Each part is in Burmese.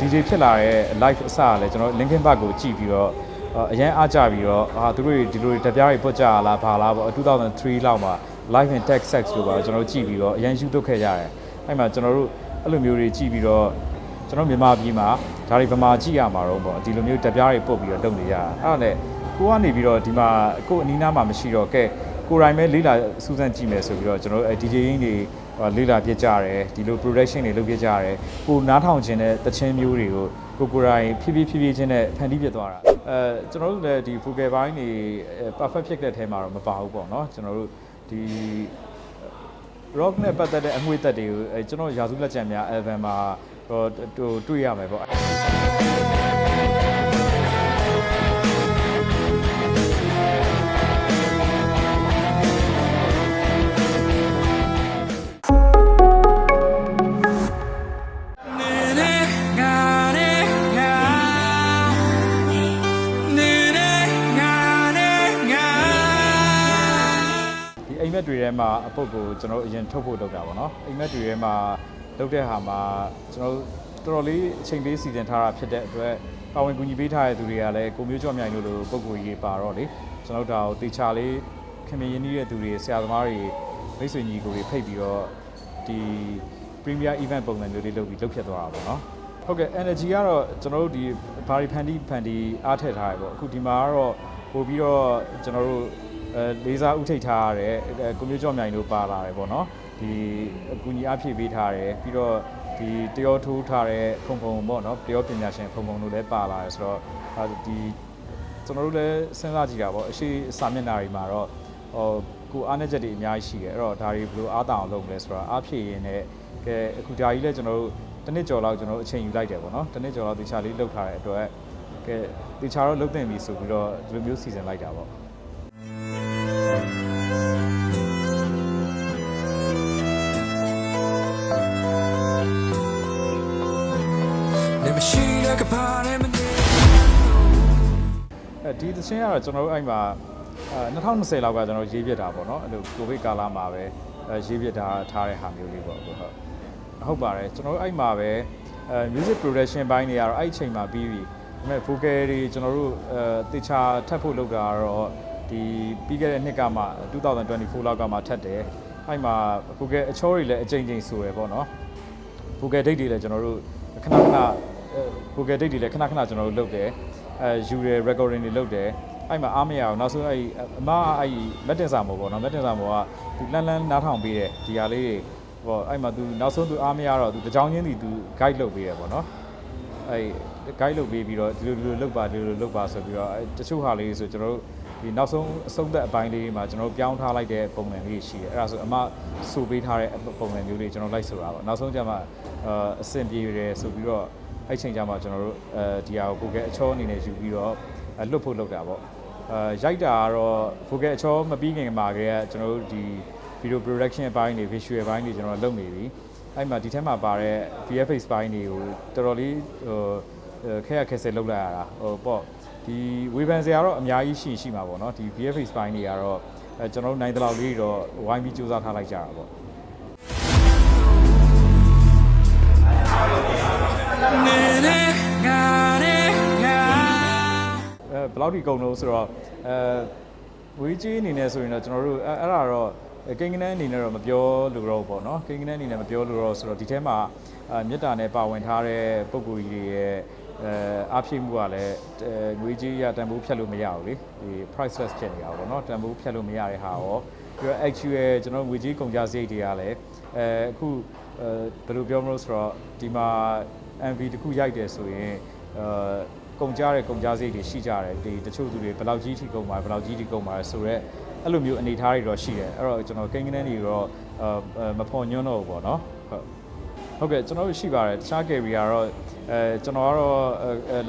DJ ဖြစ်လာတဲ့ live အစကလည်းကျွန်တော် Linkin Park ကိုကြည့်ပြီးတော့အရန်အားကြပြီးတော့အာသူတို့ဒီလိုတပြားတွေပွတ်ကြလားဘာလားပေါ့2003လောက်မှာ live in tech sex လို့ပါကျွန်တော်ကြည့်ပြီးတော့အရန်ယူထုတ်ခဲ့ကြတယ်အဲ့မှာကျွန်တော်တို့အဲ့လိုမျိုးတွေကြည့်ပြီးတော့ကျွန်တော်မြန်မာပြည်မှာဒါတွေဗမာကြည့်ရမှာတော့ပေါ့ဒီလိုမျိုးတပြားတွေပုတ်ပြီးတော့လုပ်နေကြတာအဲ့ဒါနဲ့ကိုကနေပြီးတော့ဒီမှာကိုအနီးနားမှာမရှိတော့ကဲကိုယ်တိုင်ပဲလေးလာစူးစမ်းကြည့်မယ်ဆိုပြီးတော့ကျွန်တော်တို့ DJ ရင်းတွေ လေးလာပြစ်ကြတယ်ဒီလို production တွေလုပ်ပြကြတယ်ကိုနားထောင်ခြင်းတဲ့တခြင်းမျိုးတွေကိုကိုကိုယ်တိုင်ဖြည်းဖြည်းဖြည်းဖြည်းချင်းနဲ့ဖန်တီးပြသွားတာအဲကျွန်တော်တို့လည်းဒီ Google ဘိုင်းတွေ perfect ဖြစ်တဲ့အဲမှာတော့မပါဘူးပေါ့နော်ကျွန်တော်တို့ဒီ rock နဲ့ပတ်သက်တဲ့အငွေသက်တွေကိုအဲကျွန်တော်ရာစုလက်ကျန်များ album မှာဟိုဟိုတွေ့ရမယ်ပေါ့ ထဲမှာအပုတ်ကိုကျွန်တော်တို့အရင်ထုတ်ဖို့လုပ်တာပေါ့နော်အိမ်မက်တွေထဲမှာလုပ်တဲ့ဟာမှာကျွန်တော်တို့တော်တော်လေးအချိန်လေးစီစဉ်ထားတာဖြစ်တဲ့အတွက်ပါဝင်ကူညီပေးထားတဲ့သူတွေကလည်းကိုမျိုးကျော်မြိုင်တို့လိုပုံကိုကြီးပါတော့လေကျွန်တော်တို့ဒါကိုတေချာလေးခင်မင်းရင်းနှီးတဲ့သူတွေဆရာသမားတွေမိတ်ဆွေညီကိုတွေဖိတ်ပြီးတော့ဒီ Premier Event ပုံစံမျိုးလေးလုပ်ပြီးလုပ်ဖြစ်သွားတာပေါ့နော်ဟုတ်ကဲ့ energy ကတော့ကျွန်တော်တို့ဒီဘာရီဖန်တီဖန်တီအားထည့်ထားရပေါ့အခုဒီမှာကတော့ပို့ပြီးတော့ကျွန်တော်တို့ အဲလေးစားဥထိတ်ထားရတဲ့အဲကွန်ပျူတာမြိုင်တို့ပါလာတယ်ပေါ့နော်ဒီအကူကြီးအဖြည့်ပေးထားတယ်ပြီးတော့ဒီတရောထိုးထားတဲ့ဖုံဖုံပေါ့နော်တရောပညာရှင်ဖုံဖုံတို့လည်းပါလာတယ်ဆိုတော့အဲဒီကျွန်တော်တို့လည်းစဉ်းစားကြည့်တာပေါ့အရှိစာမျက်နှာတွေမှာတော့ဟိုကိုအားနေချက်တွေအများကြီးရှိတယ်အဲ့တော့ဒါတွေဘယ်လိုအားတောင်လုပ်မလဲဆိုတော့အားဖြည့်ရင်းနဲ့ကဲအခုဒါကြီးလည်းကျွန်တော်တို့တစ်နှစ်ကျော်လောက်ကျွန်တော်တို့အချိန်ယူလိုက်တယ်ပေါ့နော်တစ်နှစ်ကျော်လောက်တေချာလေးလုပ်ထားတဲ့အတွက်ကဲတေချာတော့လုပ်တင်ပြီဆိုပြီးတော့ဒီလိုမျိုးစီစဉ်လိုက်တာပေါ့ အဲဒီသချင်းကတော့ကျွန်တော်တို့အဲ့မှာအဲ2020လောက်ကကျွန်တော်ရေးပြတာပေါ့နော်အဲ့လိုကိုဗစ်ကာလမှာပဲအဲရေးပြတာထားတဲ့ဟာမျိုးလေးပေါ့ဟုတ်ဟုတ်ဟုတ်ပါတယ်ကျွန်တော်တို့အဲ့မှာပဲအဲ music production ဘိုင်းတွေကတော့အဲ့အချိန်မှာပြီးပြီဒါပေမဲ့ vocal တွေကျွန်တော်တို့အဲတေချာထပ်ဖို့လုပ်တာကတော့ဒီပြီးခဲ့တဲ့နှစ်ကမှ2024လောက်ကမှထပ်တယ်အဲ့မှာ vocal အချောတွေလည်းအချိန်ချင်းဆိုရယ်ပေါ့နော် Google date တွေလည်းကျွန်တော်တို့ခဏခဏအဲ Google date တွေလည်းခဏခဏကျွန်တော်တို့လုပ်တယ်အဲယူရယ် recording တွေလုပ်တယ်အဲ့မှာအားမရအောင်နောက်ဆုံးအဲ့အမအဲ့မက်တင်စာမို့ပေါ့နော်မက်တင်စာမို့ကသူလန်းလန်းနားထောင်ပေးတယ်ဒီဟာလေးတွေဟောအဲ့မှာသူနောက်ဆုံးသူအားမရတော့သူတကြောင်ချင်းစီသူ guide လုပ်ပေးတယ်ပေါ့နော်အဲ့ guide လုပ်ပေးပြီးတော့ဒီလိုဒီလိုလုပ်ပါဒီလိုလုပ်ပါဆိုပြီးတော့အဲ့တချို့ဟာလေးဆိုကျွန်တော်တို့ဒီနောက်ဆုံးအဆုံးသက်အပိုင်းလေးမှာကျွန်တော်တို့ပြောင်းထားလိုက်တဲ့ပုံစံလေးရှိတယ်အဲ့ဒါဆိုအမဆိုပေးထားတဲ့ပုံစံမျိုးလေးကျွန်တော်လိုက်ဆိုတာပေါ့နောက်ဆုံးကျမှအာအဆင်ပြေတယ်ဆိုပြီးတော့ အဲ့ချိန်ကျမှကျွန်တော်တို့အဲဒီဟာကို Google အချောအနေနဲ့ယူပြီးတော့လွတ်ဖို့လုပ်တာပေါ့အာရိုက်တာကတော့ Google အချောမပြီးခင်မှာကတည်းကကျွန်တော်တို့ဒီ video production အပိုင်းတွေ visual အပိုင်းတွေကျွန်တော်လုပ်နေပြီအဲ့မှာဒီထဲမှာပါတဲ့ VFX ပိုင်းတွေကိုတော်တော်လေးဟိုခဲရခဲဆယ်လုပ်လိုက်ရတာဟိုပေါ့ဒီဝေဖန်စရာတော့အများကြီးရှိရှိမှာပေါ့နော်ဒီ VFX ပိုင်းတွေကတော့အဲကျွန်တော်တို့နိုင်တဲ့လောက်လေးတော့ဝိုင်းပြီးစူးစမ်းထားလိုက်ကြတာပေါ့ အဲဘယ်လောက်ဒီကုန်လို့ဆိုတော့အဲဝေးကြီးအနေနဲ့ဆိုရင်တော့ကျွန်တော်တို့အဲအဲ့ဒါတော့ကိန်းကနန်းအနေနဲ့တော့မပြောလို့တော့ပေါ့နော်ကိန်းကနန်းအနေနဲ့မပြောလို့တော့ဆိုတော့ဒီထဲမှာအမြစ်တာနဲ့ပါဝင်ထားတဲ့ပုံကိုယ်ကြီးတွေရဲ့အဲအားဖြည့်မှုကလည်းငွေကြီးရတန်ဖိုးဖြတ်လို့မရဘူးလေဒီ priceless ဖြစ်နေတာပေါ့နော်တန်ဖိုးဖြတ်လို့မရတဲ့ဟာရောပြီးတော့ actual ကျွန်တော်ငွေကြီးကုန်ကြစရိတ်တွေကလည်းအဲအခုအဲဘယ်လိုပြောမလို့ဆိုတော့ဒီမှာ MV တစ်ခုရိုက်တယ်ဆိုရင်အဲကုန်ကြတဲ့ကုန်ကြစရိတ်တွေရှိကြတယ်ဒီတချို့သူတွေဘယ်လောက်ကြီးထိကုန်ပါဘယ်လောက်ကြီးထိကုန်ပါဆိုတော့အဲ့လိုမျိုးအနေအထားတွေတော့ရှိတယ်အဲ့တော့ကျွန်တော်ကိန်းကနန်းတွေတော့အဲမဖော်ညွှန်းတော့ဘူးပေါ့နော်ဟုတ်ဟုတ်ကဲ့ကျွန်တော်တို့ရှိပါတယ်တခြား carry ကတော့အဲကျွန်တော်ကတော့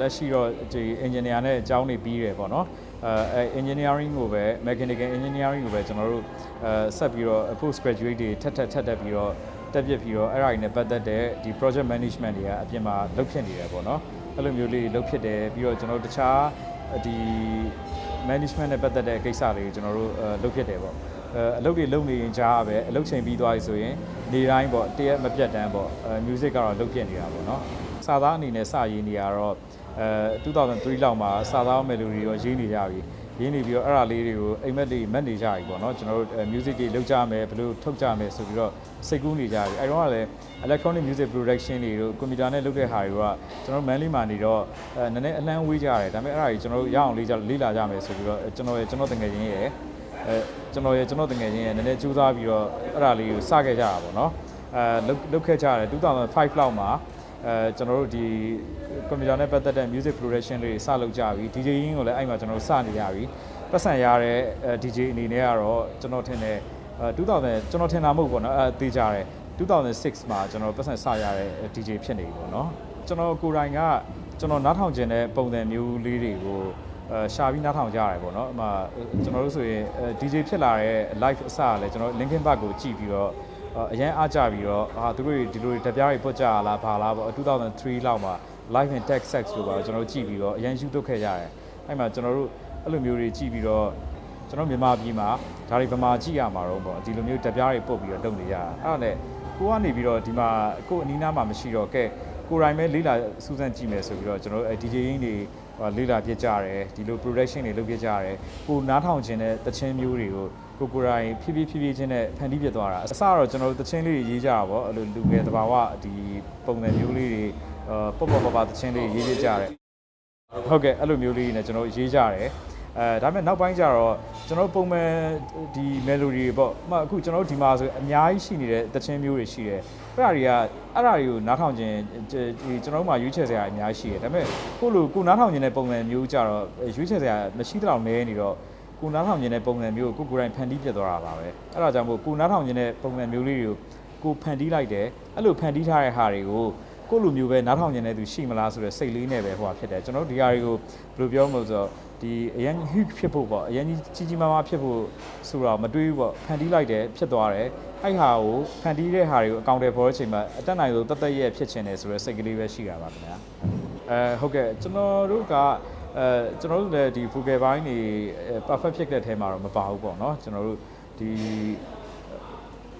လက်ရှိတော့ဒီ engineer နဲ့အကြောင်းနေပြီးတယ်ပေါ့နော်အဲ engineering ကိုပဲ mechanical engineering ကိုပဲကျွန်တော်တို့အဲဆက်ပြီးတော့ post graduate တွေထက်ထက်ထက်တက်ပြီးတော့ တက်ပြစ်ပြီးတော့အဲ့ဒါတွေနဲ့ပတ်သက်တဲ့ဒီ project management တွေကအပြင်မှာလုပ်ဖြစ်နေတယ်ပေါ့နော်အဲ့လိုမျိုးလေးလုပ်ဖြစ်တယ်ပြီးတော့ကျွန်တော်တို့တခြားဒီ management နဲ့ပတ်သက်တဲ့ကိစ္စတွေကိုကျွန်တော်တို့လုပ်ဖြစ်တယ်ပေါ့အလုပ်တွေလုပ်နေရင်ကြားပဲအလုပ်ချိန်ပြီးသွားပြီဆိုရင်နေတိုင်းပေါ့တရက်မပြတ်တမ်းပေါ့အဲ music ကတော့လုပ်ပြနေတာပေါ့နော်စာသားအနေနဲ့စရေးနေရတော့အဲ2003လောက်မှာစာသား melody ရောရေးနေကြပြီ ရင်းနေပြီးတော့အဲ့ဒါလေးတွေကိုအိမ်မက်တွေမက်နေကြပြီပေါ့နော်ကျွန်တော်တို့ music တွေလုပ်ကြမယ်ဘယ်လိုထုတ်ကြမယ်ဆိုပြီးတော့စိတ်ကူးနေကြပြီအဲ့တော့ကလည်း electronic music production တွေတို့ကွန်ပျူတာနဲ့လုပ်တဲ့ဟာတွေကကျွန်တော်တို့ manly မှာနေတော့အဲနည်းနည်းအလန်းဝေးကြတယ်ဒါပေမဲ့အဲ့ဒါကြီးကျွန်တော်တို့ရအောင်လေးကြလေ့လာကြမယ်ဆိုပြီးတော့ကျွန်တော်ရဲ့ကျွန်တော်တငယ်ချင်းရဲ့အဲကျွန်တော်ရဲ့ကျွန်တော်တငယ်ချင်းရဲ့နည်းနည်းကြိုးစားပြီးတော့အဲ့ဒါလေးကိုစခဲ့ကြတာပေါ့နော်အဲလုပ်လုပ်ခဲ့ကြတယ်2005လောက်မှာ အဲကျွန်တော်တို့ဒီကွန်ပျူတာနဲ့ပတ်သက်တဲ့ music production တွေစလုပ်ကြပြီ DJ ရင်းကိုလည်းအဲ့မှာကျွန်တော်တို့စနေရပြီပတ်စံရတဲ့ DJ အနေနဲ့ကတော့ကျွန်တော်ထင်တယ်အဲ2000ကျွန်တော်ထင်တာမဟုတ်ပေါ့နော်အဲသိကြတယ်2006မှာကျွန်တော်ပတ်စံစရတဲ့ DJ ဖြစ်နေပြီပေါ့နော်ကျွန်တော်ကိုယ်တိုင်ကကျွန်တော်နားထောင်ခြင်းတဲ့ပုံစံမျိုးလေးတွေကိုအဲရှာပြီးနားထောင်ကြရတယ်ပေါ့နော်အမှကျွန်တော်တို့ဆိုရင် DJ ဖြစ်လာတဲ့ live အစကလည်းကျွန်တော် Linkin Park ကိုကြည့်ပြီးတော့ အရန်အားကြပြီးတော့အာသူတို့ဒီလိုတပြားတွေပုတ်ကြလားဘာလားပေါ့2003လောက်မှာ live in tech sex လို့ပါကျွန်တော်ကြည့်ပြီးတော့အရန်ယူထုတ်ခဲ့ကြရတယ်အဲ့မှာကျွန်တော်တို့အဲ့လိုမျိုးတွေကြည့်ပြီးတော့ကျွန်တော်မြန်မာပြည်မှာဒါတွေဗမာကြည့်ရမှာတော့ပေါ့ဒီလိုမျိုးတပြားတွေပုတ်ပြီးတော့လုပ်နေကြတာအဲ့ဒါနဲ့ကိုကနေပြီးတော့ဒီမှာကိုအနီးနားမှာမရှိတော့ကဲကိုရိုင်းပဲလေးလာစူးစမ်းကြည့်မယ်ဆိုပြီးတော့ကျွန်တော်တို့ DJ ရင်းတွေလေးလာပြစ်ကြရတယ်ဒီလို production တွေလုပ်ပြကြရတယ်ကိုနားထောင်ခြင်းတဲ့တခြင်းမျိုးတွေကို ကိုကိုရိုင်းဖြည်းဖြည်းဖြည်းဖြည်းချင်းနဲ့ဖန်တီးပြသွားတာအစတော့ကျွန်တော်တို့တခြင်းလေးတွေရေးကြတာပေါ့အဲ့လိုလူငယ်တဘာဝဒီပုံစံမျိုးလေးတွေပေါ့ပေါ့ပါပါတခြင်းလေးရေးပြကြရတယ်ဟုတ်ကဲ့အဲ့လိုမျိုးလေးတွေနဲ့ကျွန်တော်ရေးကြရတယ်အဲဒါပေမဲ့နောက်ပိုင်းကျတော့ကျွန်တော်ပုံမှန်ဒီ melody တွေပေါ့အမှအခုကျွန်တော်တို့ဒီမှာဆိုအများကြီးရှိနေတဲ့တခြင်းမျိုးတွေရှိတယ်အဲ့ဒါတွေကအဲ့ဒါတွေကိုနားထောင်ခြင်းဒီကျွန်တော်တို့မှာရွေးချယ်စရာအများကြီးရှိတယ်ဒါပေမဲ့ကိုလိုကိုနားထောင်ခြင်းတဲ့ပုံစံမျိုးကြတော့ရွေးချယ်စရာမရှိတော့နဲနေတော့ ကိုနားထောင်ခြင်းတဲ့ပုံစံမျိုးကိုကိုကိုယ်တိုင်ဖန်တီးပြသွားတာပါပဲအဲ့ဒါကြောင့်မို့ကိုနားထောင်ခြင်းတဲ့ပုံစံမျိုးလေးတွေကိုကိုဖန်တီးလိုက်တယ်အဲ့လိုဖန်တီးထားတဲ့ဟာတွေကိုကိုလိုမျိုးပဲနားထောင်ခြင်းတဲ့သူရှိမလားဆိုတဲ့စိတ်လေးနဲ့ပဲဟိုဟာဖြစ်တယ်ကျွန်တော်တို့ဒီဟာတွေကိုဘယ်လိုပြောမလို့ဆိုတော့ဒီအရင် huge ဖြစ်ဖို့ပေါ့အရင်ကြီးကြီးကြီးမားမားဖြစ်ဖို့ဆိုတော့မတွေးဘူးပေါ့ဖန်တီးလိုက်တယ်ဖြစ်သွားတယ်အဲ့ဟာကိုဖန်တီးတဲ့ဟာတွေကိုအကောင့်တွေပေါ်တဲ့အချိန်မှာအတက်နိုင်လို့တတ်တတ်ရဲ့ဖြစ်ချင်တယ်ဆိုတဲ့စိတ်ကလေးပဲရှိတာပါခင်ဗျာအဲဟုတ်ကဲ့ကျွန်တော်တို့က အဲကျွန်တော်တို့လည်းဒီ Google ဘိုင်းနေ perfect ဖြစ်တဲ့အဲမှာတော့မပါဘူးပေါ့နော်ကျွန်တော်တို့ဒီ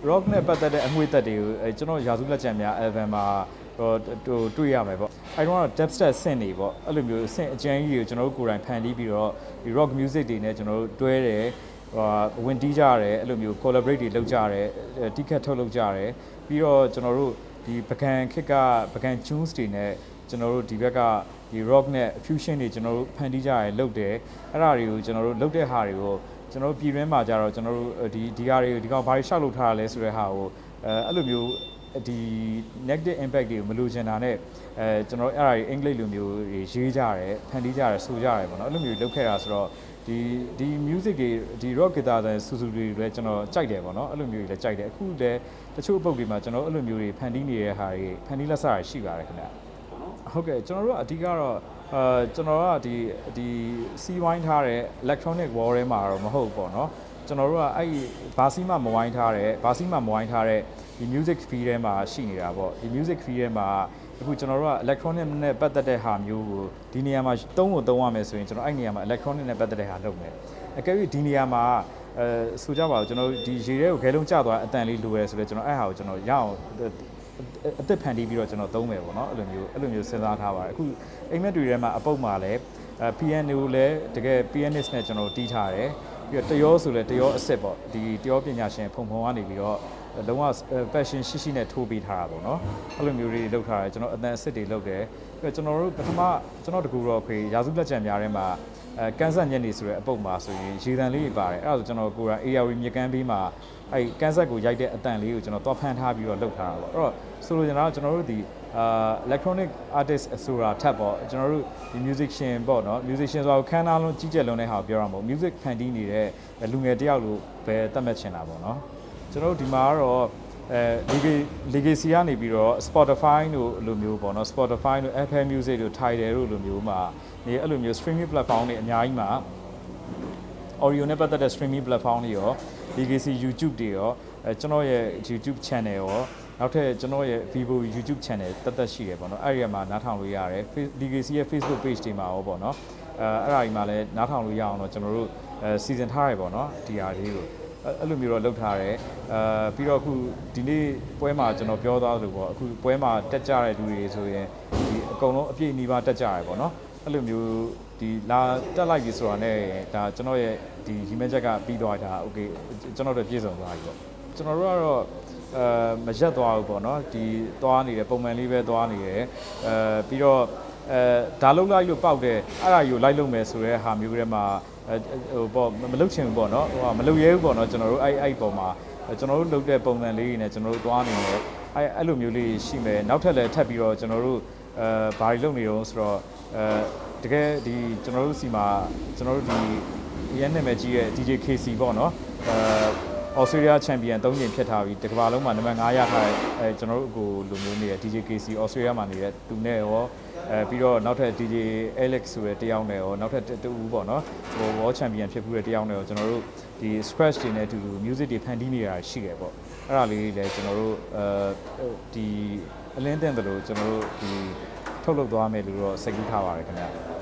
rock နဲ့ပတ်သက်တဲ့အငွေသက်တွေကိုအဲကျွန်တော်ရာစုလက်ကျန်များ album မှာဟိုတွေ့ရမယ်ပေါ့အဲတော့ dubstep ဆင့်နေပေါ့အဲ့လိုမျိုးဆင့်အကျဉ်းကြီးကိုကျွန်တော်တို့ကိုယ်တိုင်ဖန်တီးပြီးတော့ဒီ rock music တွေနဲ့ကျွန်တော်တို့တွဲတယ်ဟိုဝင်တီးကြရတယ်အဲ့လိုမျိုး collaborate တွေလုပ်ကြရတယ်တီးခတ်ထုတ်လုပ်ကြရတယ်ပြီးတော့ကျွန်တော်တို့ဒီပကံခစ်ကပကံ tunes တွေနဲ့ကျွန်တော်တို့ဒီဘက်က ဒီ rock နဲ့ fusion တွေကျွန်တော်တို့ဖန်တီးကြရတယ်လုပ်တယ်အဲ့ဒါတွေကိုကျွန်တော်တို့လုပ်တဲ့ဟာတွေကိုကျွန်တော်တို့ပြည်တွင်းမှာကြတော့ကျွန်တော်တို့ဒီဒီဟာတွေကိုဒီကောင်ဘာတွေရှောက်လုပ်ထားရလဲဆိုတဲ့ဟာကိုအဲအဲ့လိုမျိုးဒီ negative impact တွေကိုမလိုချင်တာနဲ့အဲကျွန်တော်အဲ့ဒါတွေအင်္ဂလိပ်လိုမျိုးရေးကြတယ်ဖန်တီးကြတယ်ဆိုကြတယ်ပေါ့နော်အဲ့လိုမျိုးလုပ်ခဲ့တာဆိုတော့ဒီဒီ music တွေဒီ rock guitar တွေဆူဆူတွေလည်းကျွန်တော်ကြိုက်တယ်ပေါ့နော်အဲ့လိုမျိုးတွေလည်းကြိုက်တယ်အခုလည်းတချို့အပုတ်တွေမှာကျွန်တော်အဲ့လိုမျိုးတွေဖန်တီးနေတဲ့ဟာတွေဖန်တီးလက်စရရှိပါတယ်ခင်ဗျ ဟုတ်ကဲ့ကျွန်တော်တို့အဓိကတော့အာကျွန်တော်ကဒီဒီစီးဝိုင်းထားတဲ့ electronic wall ထဲမှာတော့မဟုတ်ဘူးပေါ့နော်ကျွန်တော်တို့ကအဲ့ဘာစီမှမဝိုင်းထားတဲ့ဘာစီမှမဝိုင်းထားတဲ့ဒီ music fee ထဲမှာရှိနေတာပေါ့ဒီ music fee ထဲမှာအခုကျွန်တော်တို့က electronic နဲ့ပတ်သက်တဲ့ဟာမျိုးကိုဒီနေရာမှာသုံးဖို့သုံးရမယ်ဆိုရင်ကျွန်တော်အဲ့နေရာမှာ electronic နဲ့ပတ်သက်တဲ့ဟာလုပ်မယ်အကယ်၍ဒီနေရာမှာအဲဆိုကြပါဦးကျွန်တော်ဒီရေထဲကိုခဲလုံးကျသွားအတန်လေးလိုရဲဆိုတော့ကျွန်တော်အဲ့ဟာကိုကျွန်တော်ရအောင် အသက်ဖန်တီးပြီးတော့ကျွန်တော်သုံးမယ်ပေါ့နော်အဲ့လိုမျိုးအဲ့လိုမျိုးစဉ်းစားထားပါတယ်အခုအိမ်မက်တွေထဲမှာအပုတ်မှာလည်းအဲ piano ကိုလည်းတကယ် pianist နဲ့ကျွန်တော်တီးထားတယ်ပြီးတော့တရောဆိုလည်းတရောအစ်စ်ပေါ့ဒီတရောပညာရှင်ဖုံဖုံကနေပြီးတော့လုံးဝ passion ရှိရှိနဲ့ထိုးပေးထားတာပေါ့နော်အဲ့လိုမျိုးတွေလုပ်ထားတယ်ကျွန်တော်အတန်အစ်စ်တွေလုပ်တယ်ပြီးတော့ကျွန်တော်တို့ပထမကျွန်တော်တကူတော့ဖေရာစုလက်ကျန်များထဲမှာအဲကန်ဆက်ညက်နေဆိုတဲ့အပုတ်မှာဆိုရင်ရေတံလေးတွေပါတယ်အဲ့ဒါဆိုကျွန်တော်ကိုယ်က ARV မြေကမ်းပေးမှာ အဲ့ကန်ဆက်ကိုရိုက်တဲ့အတန်လေးကိုကျွန်တော်သွားဖန်ထားပြီးတော့လုပ်ထားတာပေါ့အဲ့တော့ဆိုလိုချင်တာကကျွန်တော်တို့ဒီအာ electronic artist ဆိုတာထပ်ပေါ့ကျွန်တော်တို့ဒီ musician ပေါ့နော် musician ဆိုတာကိုခန်းနာလုံးကြီးကျယ်လွန်းတဲ့ဟာကိုပြောရမှာမဟုတ် music ဖန်တီးနေတဲ့လူငယ်တယောက်လိုပဲသတ်မှတ်ချင်တာပေါ့နော်ကျွန်တော်တို့ဒီမှာကတော့အဲ legacy ကနေပြီးတော့ Spotify တို့လိုမျိုးပေါ့နော် Spotify တို့ Apple Music တို့ Tidal တို့လိုမျိုးမှာနေအဲ့လိုမျိုး streaming platform တွေအများကြီးမှာ audio နဲ့ပတ်သက်တဲ့ streaming platform တွေရော legacy YouTube တွေရောအဲကျွန်တော်ရဲ့ YouTube channel ရောနောက်ထပ်ကျွန်တော်ရဲ့ Vivo YouTube channel တက်တက်ရှိတယ်ပေါ့နော်အဲ့ဒီမှာနားထောင်လို့ရတယ် legacy ရဲ့ Facebook page တွေမှာရောပေါ့နော်အဲအဲ့ဒါဒီမှာလည်းနားထောင်လို့ရအောင်တော့ကျွန်တော်တို့အဲ season ထားရပေါ့နော်ဒီဟာလေးကိုအဲအဲ့အဲ့လိုမျိုးတော့လုပ်ထားတယ်အဲပြီးတော့အခုဒီနေ့ပွဲမှာကျွန်တော်ပြောသွားသလိုပေါ့အခုပွဲမှာတက်ကြတဲ့လူတွေဆိုရင်ဒီအကုန်လုံးအပြည့်အနီးပါးတက်ကြရတယ်ပေါ့နော်အဲ့လိုမျိုး ဒီလာတက်လိုက်ပြီဆိုတာနဲ့ဒါကျွန်တော်ရဲ့ဒီရီမဲချက်ကပြီးသွားတာโอเคကျွန်တော်တို့ပြည့်စုံသွားပြီပေါ့ကျွန်တော်တို့ကတော့အဲမရက်သွားဘူးပေါ့နော်ဒီသွားနေတယ်ပုံမှန်လေးပဲသွားနေတယ်အဲပြီးတော့အဲဒါလုံးလိုက်လို့ပောက်တယ်အဲ့ဒါကြီးကိုလိုက်လို့မယ်ဆိုတဲ့ဟာမျိုးတွေမှာအဲဟိုပေါ့မလုတ်ချင်ဘူးပေါ့နော်ဟိုကမလုတ်ရဲဘူးပေါ့နော်ကျွန်တော်တို့အဲ့အဲ့ပုံမှာကျွန်တော်တို့လုပ်တဲ့ပုံစံလေးတွေနဲ့ကျွန်တော်တို့သွားနေတယ်အဲ့အဲ့လိုမျိုးလေးရှိမယ်နောက်ထပ်လည်းထပ်ပြီးတော့ကျွန်တော်တို့အဲဘာတွေလုပ်နေတော့ဆိုတော့အဲ တကယ်ဒီကျွန်တော်တို့စီမှာကျွန်တော်တို့ဒီရန်နာမည်ကြီးရဲ့ DJ KC ပေါ့နော်အဲဩစတြေးလျချန်ပီယံ၃ချိန်ဖြစ်ထားပြီးတစ်ကမ္ဘာလုံးမှာနံပါတ်5ရထားတဲ့အဲကျွန်တော်တို့အကိုလိုမျိုးနေတဲ့ DJ KC ဩစတြေးလျမှာနေတဲ့သူနဲ့ရောအဲပြီးတော့နောက်ထပ် DJ Alex ဆိုတဲ့တယောက်နဲ့ရောနောက်ထပ်တူဦးပေါ့နော်ဟို World Champion ဖြစ်ဘူးတဲ့တယောက်နဲ့ရောကျွန်တော်တို့ဒီ scratch တွေနဲ့အတူတူ music တွေဖန်တီးနေတာရှိတယ်ပေါ့အဲ့ဒါလေးလည်းကျွန်တော်တို့အဲဒီအလင်းတင်တယ်လို့ကျွန်တော်တို့ဒီထုတ်လုပ်သွားမယ်လို့တော့စိတ်ကူးထားပါတယ်ခင်ဗျဟုတ်